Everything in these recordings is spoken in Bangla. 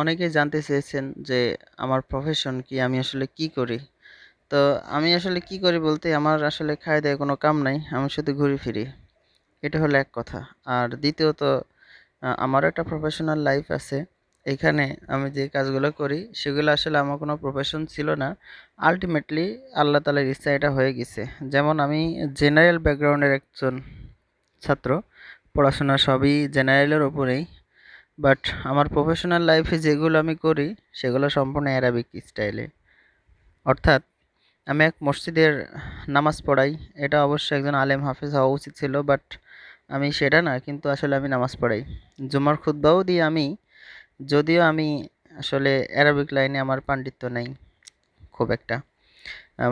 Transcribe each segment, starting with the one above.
অনেকেই জানতে চেয়েছেন যে আমার প্রফেশন কি, আমি আসলে কি করি? তো আমি আসলে কি করি বলতে আমার আসলে খায় দায় কোনো কাম নাই, আমি শুধু ঘুরি ফিরি। এটা হলো এক কথা। আর দ্বিতীয়ত আমারও একটা প্রফেশনাল লাইফ আছে। এখানে আমি যে কাজগুলো করি, সেগুলো আসলে আমার কোনো প্রফেশন ছিল না। আলটিমেটলি আল্লাহ তালার ইচ্ছা এটা হয়ে গেছে। যেমন আমি জেনারেল ব্যাকগ্রাউন্ডের একজন ছাত্র। পড়াশোনা সবই জেনারেলের ওপরেই বাট আমার প্রফেশনাল লাইফে যেগুলো আমি করি, সেগুলো সম্পূর্ণ অ্যারাবিক স্টাইলে অর্থাৎ, আমি এক মসজিদের নামাজ পড়াই, এটা অবশ্য একজন আলেম হাফেজ হওয়া উচিত ছিল বাট আমি সেটা না, কিন্তু আসলে আমি নামাজ পড়াই। জুমার খুতবাও দিই আমি, যদিও আমি আসলে অ্যারাবিক লাইনে আমার পাণ্ডিত্য নেই, খুব একটা।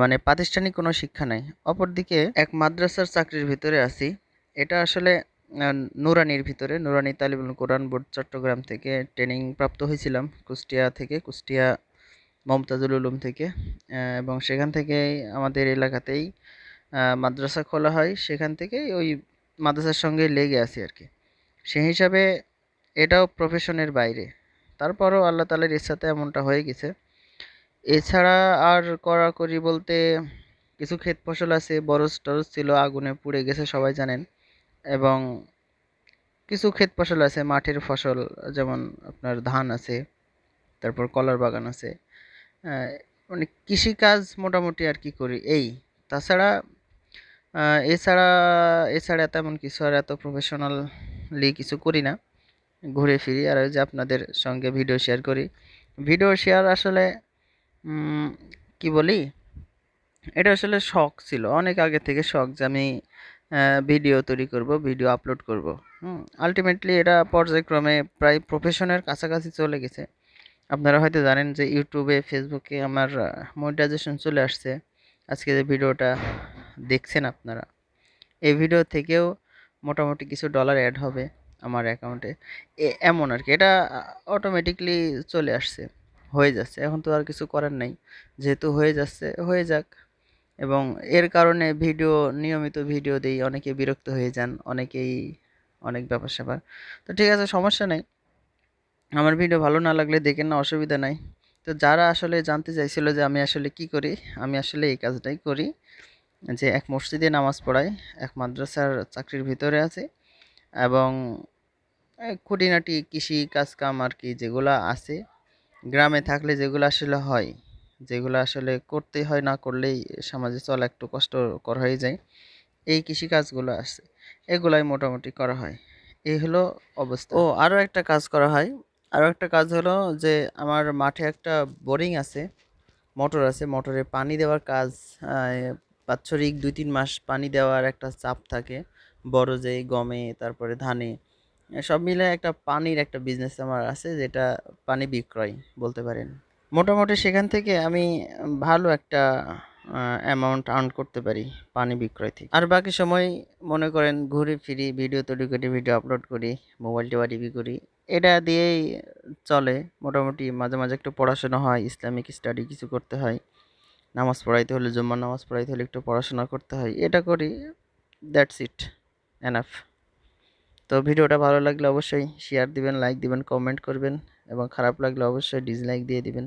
মানে প্রাতিষ্ঠানিক কোনো শিক্ষা নাই। অপরদিকে, এক মাদ্রাসার চাকরির ভিতরে আছি, এটা আসলে নুরানির ভিতরে, নুরানি তালিবুল কোরআন বোর্ড, চট্টগ্রাম থেকে ট্রেনিং প্রাপ্ত হয়েছিলাম, কুষ্টিয়া থেকে, কুষ্টিয়া মমতাজুল উলুম থেকে। এবং সেখান থেকে আমাদের এলাকাতেই মাদ্রাসা খোলা হয়। সেখান থেকেই ওই মাদ্রাসার সঙ্গে লেগে আছি আর কি। সেই হিসাবে এটাও প্রফেশনের বাইরে। তারপরও আল্লাহ তালের ইচ্ছাতে এমনটা হয়ে গেছে। এছাড়া আর কড়াকড়ি বলতে কিছু ক্ষেত ফসল আছে, বরজ টরজ ছিল, আগুনে পুড়ে গেছে, সবাই জানেন। এবং কিছু ক্ষেত ফসল আছে মাঠের ফসল, যেমন আপনার ধান আছে, তারপর কলার বাগান আছে। মানে কৃষিকাজ মোটামুটি আর কি করি এই। তাছাড়া এছাড়া এছাড়া তেমন কিছু আর এত প্রফেশনালি কিছু করি না। ঘুরে ফিরি আর যে আপনাদের সঙ্গে ভিডিও শেয়ার করি। ভিডিও শেয়ার আসলে কি বলি? এটা আসলে শখ ছিল, অনেক আগে থেকে শখ যে আমি ভিডিও তৈরি করব ভিডিও আপলোড করব। হুম আলটিমেটলি এটা পর্যায়ক্রমে প্রায় প্রফেশনের কাছাকাছি চলে গেছে। আপনারা হয়তো জানেন যে ইউটিউবে, ফেসবুকে আমার মনিটাইজেশন চলে আসছে। আজকে যে ভিডিওটা দেখছেন আপনারা, এই ভিডিও থেকেও মোটামুটি কিছু ডলার অ্যাড হবে আমার অ্যাকাউন্টে এমন আর কি, এটা অটোমেটিকলি চলে আসছে, হয়ে যাচ্ছে। এখন তো আর কিছু করার নাই। যেহেতু হয়ে যাচ্ছে, হয়ে যাক। এবং এর কারণে ভিডিও, নিয়মিত ভিডিও দিই অনেকে বিরক্ত হয়ে যান, অনেকেই অনেক ব্যাপার স্যাপার। তো ঠিক আছে, সমস্যা নেই। আমার ভিডিও ভালো না লাগলে দেখেন না, অসুবিধা নাই। তো যারা আসলে জানতে চাইছিল যে আমি আসলে কি করি, আমি আসলে এই কাজটাই করি। যে এক মসজিদে নামাজ পড়াই, এক মাদ্রাসার চাকরির ভিতরে আছে এবং খুঁটিনাটি কৃষি কাজ কাম আর কি যেগুলো আছে, গ্রামে থাকলে যেগুলো আসলে হয় যেগুলো আসলে করতে হয়, না করলেই সমাজে চলা একটু কষ্টকর হয়ে যায়, এই কৃষি কাজগুলো আছে, এগুলাই মোটামুটি করা হয়, এই হলো অবস্থা। ও আরও একটা কাজ করা হয় আরও একটা কাজ হলো যে আমার মাঠে একটা বোরিং আছে, মোটর আছে, মোটরে পানি দেওয়ার কাজ বাৎসরিক দুই তিন মাস পানি দেওয়ার একটা চাপ থাকে, বড় যে গমে, তারপরে ধানে, সব মিলে একটা পানির একটা বিজনেস আমার আছে, যেটা পানি বিক্রয় বলতে পারেন। মোটামুটি সেখান থেকে আমি ভালো একটা অ্যামাউন্ট আর্ন করতে পারি পানি বিক্রয় থেকে। আর বাকি সময় মনে করেন ঘুরে ফিরি ভিডিও তৈরি করি ভিডিও আপলোড করি মোবাইল টেবা টিভি করি, এটা দিয়েই চলে। মোটামুটি মাঝে মাঝে একটু পড়াশোনা হয়, ইসলামিক স্টাডি কিছু করতে হয়। নামাজ পড়াইতে হলে জুম্মার নামাজ পড়াইতে হলে একটু পড়াশোনা করতে হয়। এটা করি দ্যাটস ইট এনাফ তো ভিডিওটা ভালো লাগলে অবশ্যই শেয়ার দিবেন লাইক দিবেন কমেন্ট করবেন এবং খারাপ লাগলে অবশ্যই ডিসলাইক দিয়ে দিবেন।